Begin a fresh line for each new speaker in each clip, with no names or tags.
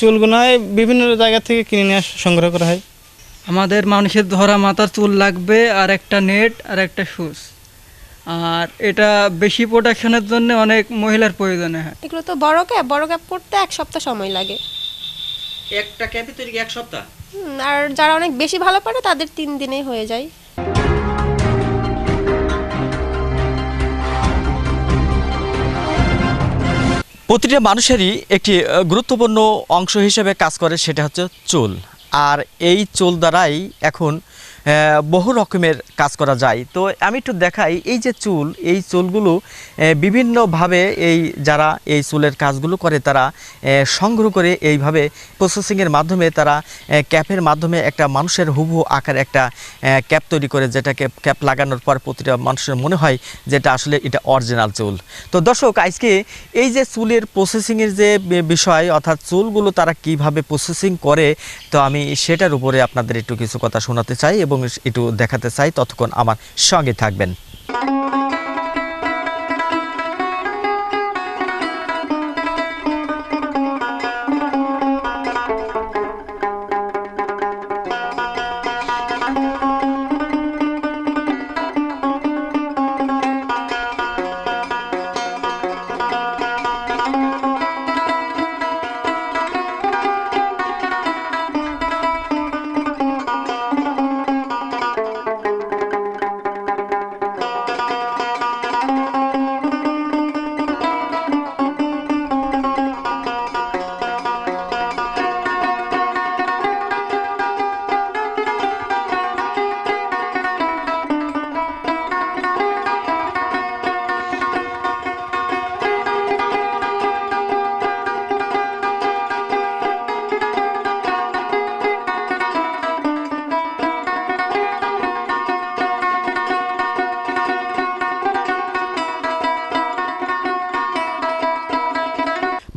চুলগুনায় বিভিন্ন জায়গা থেকে কিনে নিয়ে আস- সংগ্রহ করা হয়।
আমাদের মানুষের ধরা মাথার চুল লাগবে আর একটা নেট আর একটা শুজ আর এটা বেশি প্রোটেকশনের জন্য অনেক মহিলার প্রয়োজন হয়।
এগুলো তো বড় ক্যাপ বড় ক্যাপ করতে এক সপ্তাহ সময় লাগে।
একটা ক্যাপে তৈরি এক সপ্তাহ?
আর যারা অনেক বেশি ভালো পারে তাদের তিন দিনেই হয়ে যায়।
প্রতিটা মানুষেরই একটি গুরুত্বপূর্ণ অংশ হিসেবে কাজ করে, সেটা হচ্ছে চুল। আর এই চুল দ্বারাই এখন বহু রকমের কাজ করা যায়। তো আমি একটু দেখাই, এই যে চুল, এই চুলগুলো বিভিন্নভাবে এই যারা এই চুলের কাজগুলো করে, তারা সংগ্রহ করে এইভাবে প্রসেসিংয়ের মাধ্যমে তারা ক্যাপের মাধ্যমে একটা মানুষের হুবহু আকার একটা ক্যাপ তৈরি করে, যেটাকে ক্যাপ লাগানোর পর প্রতিটা মানুষের মনে হয় যেটা আসলে এটা অরিজিনাল চুল। তো দর্শক, আজকে এই যে চুলের প্রসেসিংয়ের যে বিষয়, অর্থাৎ চুলগুলো তারা কীভাবে প্রসেসিং করে, তো আমি সেটার উপরে আপনাদের একটু কিছু কথা শোনাতে চাই এবং একটু দেখাতে চাই ততক্ষণ আমার সঙ্গে থাকবেন।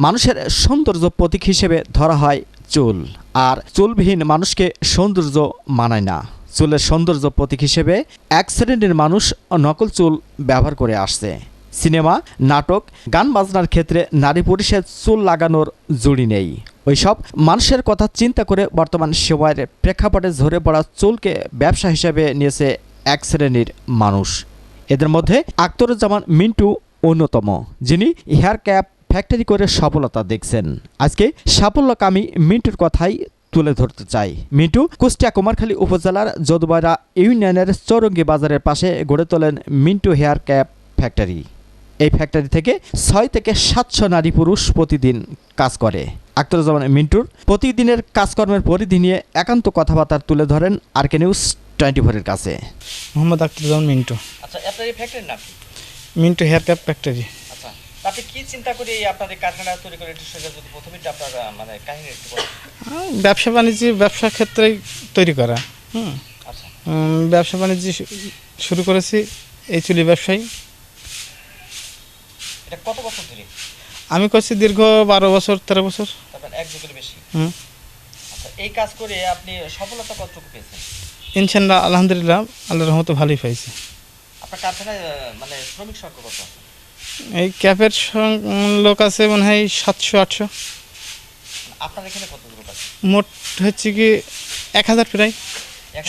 মানুষের সৌন্দর্য প্রতীক হিসেবে ধরা হয় চুল। আর চুলবিহীন মানুষকে সৌন্দর্য মানায় না। চুলের সৌন্দর্য প্রতীক হিসেবে এক শ্রেণির মানুষ নকল চুল ব্যবহার করে আসছে। সিনেমা, নাটক, গান বাজনার ক্ষেত্রে নারী পুরুষের চুল লাগানোর জুড়ি নেই। ওইসব মানুষের কথা চিন্তা করে বর্তমান সময়ের প্রেক্ষাপটে ঝরে পড়া চুলকে ব্যবসা হিসেবে নিয়েছে এক শ্রেণির মানুষ। এদের মধ্যে আখতারুজ্জামান মিন্টু অন্যতম, যিনি হেয়ার ক্যাপ ফ্যাক্টরি করে সফলতা দেখছেন। আজকে সাফল্যকামী মিন্টুর কথাই তুলে ধরতে চাই। মিন্টু কুষ্টিয়া কুমারখালী উপজেলার যদুবাইরা ইউনিয়নের চৌরঙ্গি বাজারের পাশে গড়ে তোলেন মিন্টু হেয়ার ক্যাপ ফ্যাক্টরি। এই ফ্যাক্টরি থেকে ছয় থেকে সাতশো নারী পুরুষ প্রতিদিন কাজ করে। আখতারুজ্জামান মিন্টুর প্রতিদিনের কাজকর্মের পরিধি নিয়ে একান্ত কথাবার্তা তুলে ধরেন আরকে নিউজ টোয়েন্টি ফোরের কাছে।
মোহাম্মদ আখতারুজ্জামান মিন্টু।
আচ্ছা আপনার এই ফ্যাক্টরির নাম
মিন্টু হেয়ার ক্যাপ ফ্যাক্টরি।
আপনি কি চিন্তা করে এই আপনার এই কারখানা তৈরি করে একটু সেটা যদি প্রথমে আপনার মানে কাহিনী একটু
ব্যবসা বাণিজ্য ব্যবসা ক্ষেত্রেই তৈরি করা হুম।
আচ্ছা।
ব্যবসা বাণিজ্য শুরু করেছি এই চুলি ব্যবসায়ী।
এটা কত বছর ধরে?
আমি করছি দীর্ঘ বারো বছর তেরো বছর।
এক যুগের বেশি?
হুম।
আচ্ছা এই কাজ করে আপনি সফলতা কতটুকু পেয়েছেন?
ইনশাল্লাহ আলহামদুলিল্লাহ আল্লাহ রহমতে ভালোই পাইছি।
আপনার কারখানায় মানে শ্রমিক সংখ্যা কত আছে?
এই ক্যাপের লোক আছে মনে হয় সাতশো আটশো।
আপনার এখানে কত লোক আছে?
মোট হচ্ছে কি এক হাজার প্রায়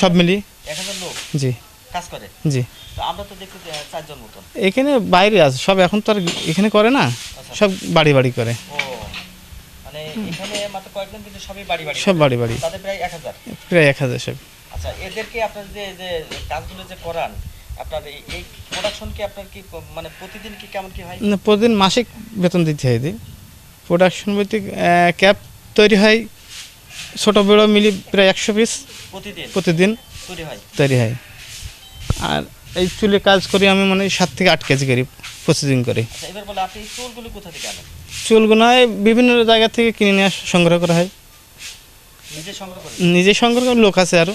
সব মিলিয়ে।
এক হাজার লোক?
জি।
কাজ করে?
জি।
আমরা তো দেখতে চারজন মতন।
এখানে বাইরে আছে সব এখন তো আর এখানে করে না
আচ্ছা।
সব বাড়ি বাড়ি করে।
ও মানে এখানে মাত্র কয়েকজন কিন্তু সবই বাড়ি বাড়ি
সব বাড়ি বাড়ি।
তাদের প্রায় এক হাজার।
প্রায় এক হাজার সব।
আচ্ছা এদেরকে আপনার যে যে কাজগুলো যে করান আপনার এই- এই প্রোডাকশন কি আপনার কি মানে প্রতিদিন কি কেমন কি হয়?
না, প্রতিদিন মাসিক বেতন দিতে হয় প্রোডাকশন বলতে ক্যাপ তৈরি হয় ছোটো বড়ো মিলি প্রায় একশো পিস
প্রতিদিন?
প্রতিদিন
তৈরি হয়?
তৈরি হয়। আর এই চুলে কাজ করি আমি মানে সাত থেকে আট কেজি করি প্রসেসিং করি।
আচ্ছা এবার বলে আপনি চুলগুলো কোথা থেকে আনেন?
চুলগুনায় বিভিন্ন জায়গা থেকে কিনে নিয়ে আস- সংগ্রহ করা হয়।
নিজে সংগ্রহ
নিজে সংগ্রহ লোক আছে আরও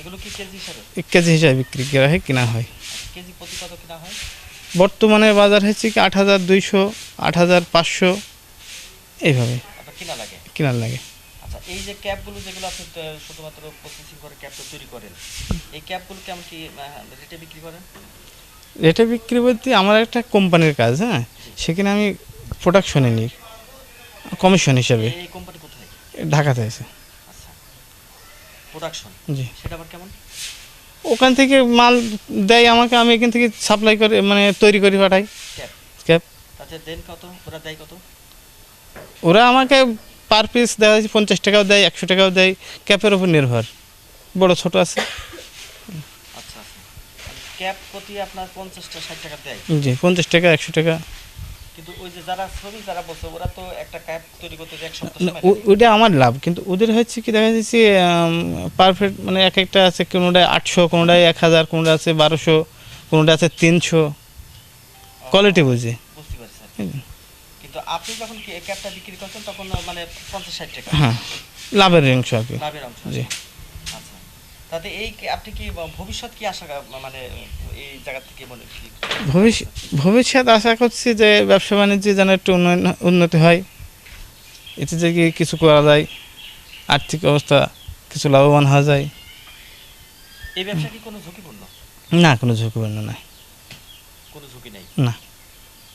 এগুলো কি কেজি হিসাবে?
এক কেজি হিসাবে বিক্রি করা হয় কিনা হয়।
আচ্ছা, কেজি প্রতি কত কিনা হয়?
বর্তমানে বাজার হচ্ছে কি আট হাজার দুইশো আট হাজার পাঁচশো এইভাবে।
আপনার কিনা লাগে?
কেনার লাগে।
আচ্ছা এই যে ক্যাপগুলো যেগুলো আপনি শুধুমাত্র প্রসেসিং করে ক্যাপটা তৈরি করেন এই ক্যাপগুলো কেমন কি রেটে বিক্রি করেন?
রেটে বিক্রি বলতে আমার একটা কোম্পানির কাজ হ্যাঁ? সেখানে আমি প্রোডাকশনে নিই কমিশন হিসাবে।
এই কোম্পানি কোথায়?
ঢাকাতে আছে।
আচ্ছা প্রোডাকশন
জি।
সেটা আবার কেমন?
ওখান থেকে মাল দেয় আমাকে আমি এখান থেকে সাপ্লাই করে মানে তৈরি করে পাঠাই।
ক্যাপ তাতে দেন কত? ওরা দেয় কত?
ওরা আমাকে পার পিস দেওয়া হয়েছে পঞ্চাশ টাকাও দেয় একশো টাকাও দেয়। ক্যাপের উপর নির্ভর। বড় ছোট আছে।
আচ্ছা আচ্ছা। ক্যাপ প্রতি আপনার পঞ্চাশটা ষাট টাকা দেয়।
জি পঞ্চাশ টাকা একশো টাকা।
কিন্তু ওই যে যারা শ্রমিক যারা বসে ওরা তো একটা ক্যাপ তৈরি করতে এক সপ্তাহ।
ওইটা আমার লাভ কিন্তু ওদের হচ্ছে কি দেখা যাচ্ছে পারফেক্ট মানে এক একটা আছে কোনোটায় আটশো কোনোটায় এক হাজার কোনোটা আছে বারোশো কোনোটা আছে তিনশো। কোয়ালিটি বুঝি।
বুঝতে পারছি কিন্তু আপনি যখন ক্যাপটা বিক্রি করছেন তখন মানে পঞ্চাশ ষাট টাকা।
হ্যাঁ লাভের অংশ আর কি।
লাভের অংশ।
জি।
তাতে এই আপনি কি ভবিষ্যৎ কি আশা মানে এই জায়গা থেকে মনে
ভবিষ্যৎ ভবিষ্যৎ আশা করছি যে ব্যবসা বাণিজ্যে যেন একটু উন্নয়ন উন্নতি হয়। এতে যে কিছু করা যায় আর্থিক অবস্থা কিছু লাভবান হওয়া যায়।
এই ব্যবসা কি কোনো ঝুঁকিপূর্ণ?
না কোনো ঝুঁকিপূর্ণ নাই
কোনো ঝুঁকি নেই?
না।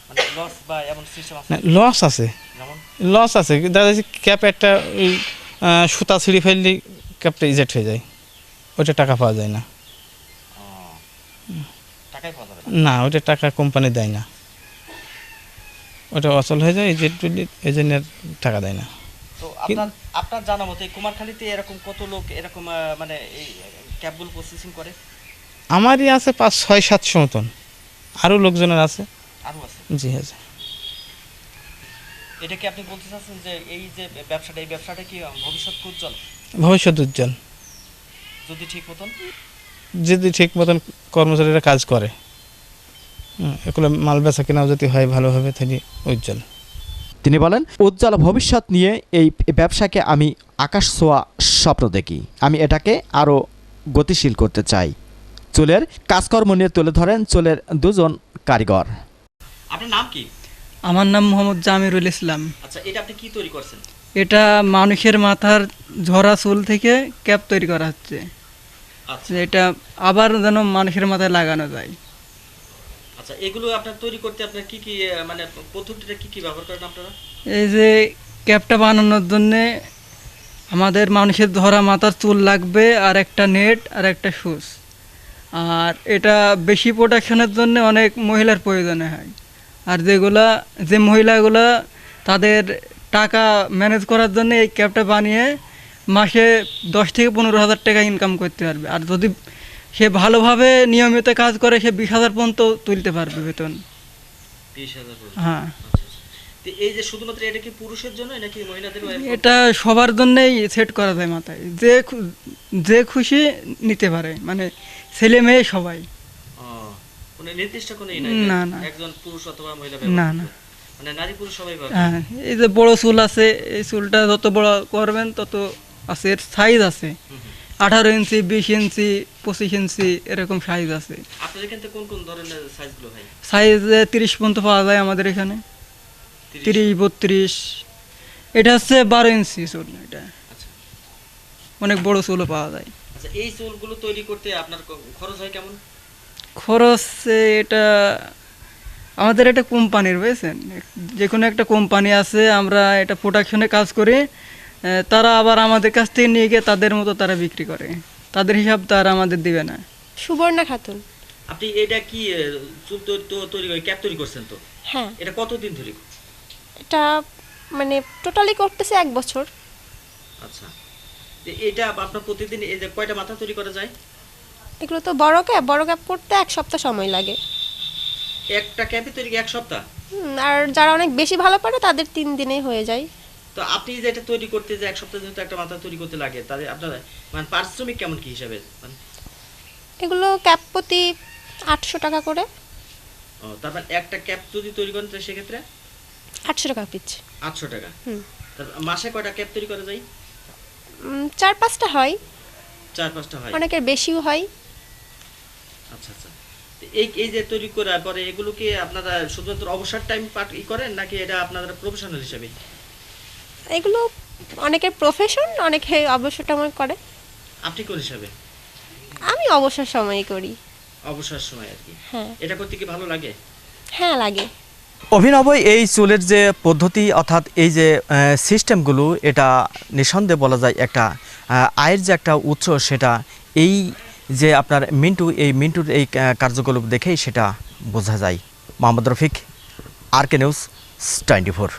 মানে লস সিস্টেম আছে?
লস আছে। যাচ্ছে ক্যাপ একটা সুতা ছিঁড়ে ফেললে ক্যাপটা ইজেক্ট হয়ে যায়। ওইটা টাকা পাওয়া যায় না।
না?
ওইটা টাকা কোম্পানি দেয় না। ওটা অচল হয়ে যায় এজেন্ট এজেন্টের টাকা দেয় না।
তো আপনার আপনার জানা মতে কুমারখালীতে এরকম কত লোক এরকম মানে এই ক্যাবগুলো প্রসেসিং করে?
আমারই আছে পাঁচ ছয় সাতশো মতন। আরও লোকজনের আছে।
আরও আছে?
জি আছে।
এটা কি আপনি বলতে চাচ্ছেন যে এই যে ব্যবসাটা এই ব্যবসাটা কি ভবিষ্যৎ উজ্জ্বল?
ভবিষ্যৎ উজ্জ্বল।
যদি ঠিক মতন?
যদি ঠিক মতন কর্মচারীরা কাজ করে। এগুলো মাল বেচা কেনাও যদি হয় ভালোভাবে তাহলে উজ্জ্বল।
তিনি বলেন উজ্জ্বল ভবিষ্যৎ নিয়ে এই ব্যবসাকে আমি আকাশ ছোঁয়া স্বপ্ন দেখি। আমি এটাকে আরও গতিশীল করতে চাই। চুলের কাজকর্ম নিয়ে তুলে ধরেন চুলের দুজন কারিগর।
আপনার নাম কি?
আমার নাম মোহাম্মদ জামিরুল ইসলাম।
আচ্ছা এটা আপনি কি তৈরি করছেন?
এটা মানুষের মাথার ঝরা চুল থেকে ক্যাপ তৈরি করা হচ্ছে।
আচ্ছা।
এটা আবার যেন মানুষের মাথায় লাগানো যায়।
আচ্ছা এগুলো আপনার তৈরি করতে আপনার কি কি মানে পদ্ধতিটা কি কি ব্যবহার করেন আপনারা?
এই যে ক্যাপটা বানানোর জন্যে আমাদের মানুষের ধরা মাথার চুল লাগবে আর একটা নেট আর একটা শুজ আর এটা বেশি প্রোডাকশনের জন্য অনেক মহিলার প্রয়োজন হয়। আর যেগুলা যে মহিলাগুলা তাদের টাকা ম্যানেজ করার জন্য এই ক্যাবটা বানিয়ে মাসে দশ থেকে পনেরো হাজার টাকা ইনকাম করতে পারবে। আর যদি সে ভালোভাবে নিয়মিত কাজ করে সে বিশ হাজার পর্যন্ত তুলতে পারবে বেতন। হ্যাঁ।
আচ্ছা আচ্ছা। তো এই যে শুধুমাত্র এটা কি পুরুষের জন্য নাকি মহিলাদের
এটা সবার জন্যই সেট করা যায় মাথায়। যে যে খুশি নিতে পারে। মানে ছেলে মেয়ে সবাই।
নির্দিষ্ট কোনো
না, না।
একজন পুরুষ অথবা মহিলা
না, না।
মানে
হ্যাঁ এই যে বড় চুল আছে এই চুলটা যত বড় করবেন তত আছে এর সাইজ আছে। আঠারো ইঞ্চি বিশ ইঞ্চি পঁচিশ ইঞ্চি এরকম সাইজ আছে। সাইজ তিরিশ পর্যন্ত পাওয়া যায় আমাদের এখানে। তিরিশ? বত্রিশ। এটা হচ্ছে বারো ইঞ্চি চুল এটা।
আচ্ছা।
অনেক বড় চুলও পাওয়া যায়।
আচ্ছা এই চুলগুলো তৈরি করতে আপনার খরচ হয় কেমন?
খরচ এটা আমাদের একটা কোম্পানির বুঝেছেন? যে কোনো একটা কোম্পানি আছে আমরা এটা প্রোডাকশনে কাজ করি তারা আবার আমাদের কাছ থেকে নিয়ে গিয়ে তাদের মতো তারা বিক্রি করে। তাদের হিসাব তারা আমাদের দিবে না।
সুবর্ণা খাতুন।
আপনি এটা কি চুল তৈ- তো- তৈরি করে ক্যাপ তৈরি করছেন তো?
হ্যাঁ।
এটা কতদিন ধরে?
এটা মানে টোটালি করতেছে এক বছর।
আচ্ছা। এটা আপনার প্রতিদিন এই যে কয়টা মাথা তৈরি করা যায়?
এগুলো তো বড় ক্যাপ বড় ক্যাপ করতে এক সপ্তাহ সময় লাগে।
একটা ক্যাপে তৈরি এক সপ্তাহ?
আর যারা অনেক বেশি ভালো পারে তাদের তিন দিনেই হয়ে যায়।
তো আপনি যে এটা তৈরি করতে যে এক সপ্তাহ যেহেতু একটা মাথা তৈরি করতে লাগে। তাদের আপনার মানে পারিশ্রমিক কেমন কি হিসাবে? মানে
এগুলো ক্যাপ প্রতি আটশো টাকা করে।
ও, তার মানে একটা ক্যাপ যদি তৈরি করেন তো সেক্ষেত্রে?
আটশো টাকা পিচ।
আটশো টাকা।
হুম।
তারপর মাসে কয়টা ক্যাপ তৈরি করা যায়?
চার পাঁচটা হয়।
চার পাঁচটা হয়।
অনেকের বেশিও হয়।
আচ্ছা আচ্ছা। এই এই যে তৈরি করার পরে এগুলোকে আপনারা শুধুমাত্র অবসর টাইম পাঠ ই করেন নাকি এটা আপনারা প্রফেশনাল হিসাবে?
এগুলো অনেকের প্রফেশন অনেকে অবসর সময় করে।
আপনি কোন হিসাবে?
আমি অবসর সময় করি।
অবসর সময় আর কি।
হ্যাঁ।
এটা করতে কি ভালো লাগে?
হ্যাঁ লাগে।
অভিনব এই চুলের যে পদ্ধতি অর্থাৎ এই যে সিস্টেমগুলো এটা নিঃসন্দেহে বলা যায় একটা আয়ের যে একটা উৎস সেটা এই যে আপনার মিন্টু, এই মিন্টুর এই কার্যকলাপ দেখেই সেটা বোঝা যায়। Mohammad Rafiq R K news, twenty four.